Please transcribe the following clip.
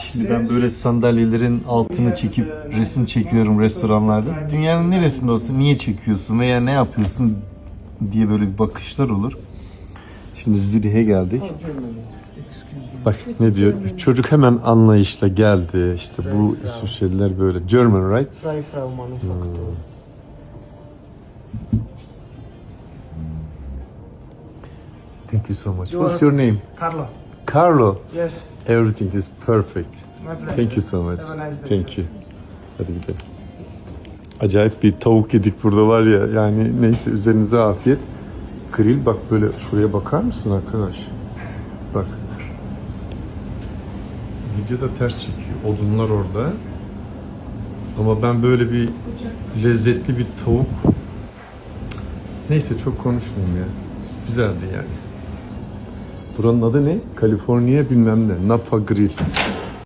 Şimdi ben böyle sandalyelerin altını çekip resim çekiyorum restoranlarda. Dünyanın neresinde olsa niye çekiyorsun veya ne yapıyorsun diye böyle bir bakışlar olur. Şimdi Zürih'e geldik. Bak ne diyor? Çocuk hemen anlayışla geldi. İşte bu İsviçreliler böyle. German right? Freifrau Manufaktur. Thank you so much. What's your name? Carlo. Carlo. Yes. Everything is perfect. My pleasure. Thank you so much. Have a nice day. Thank you. Hadi gidelim. Acayip bir tavuk yedik burada var ya. Yani neyse üzerinize afiyet. Grill bak böyle şuraya bakar mısın arkadaş? Bak. Videoda ters çekiyor. Odunlar orada. Ama ben böyle bir lezzetli bir tavuk Neyse çok konuşmayayım ya. Güzeldi yani. Buranın adı ne? Kaliforniya bilmem ne. Napa Grill.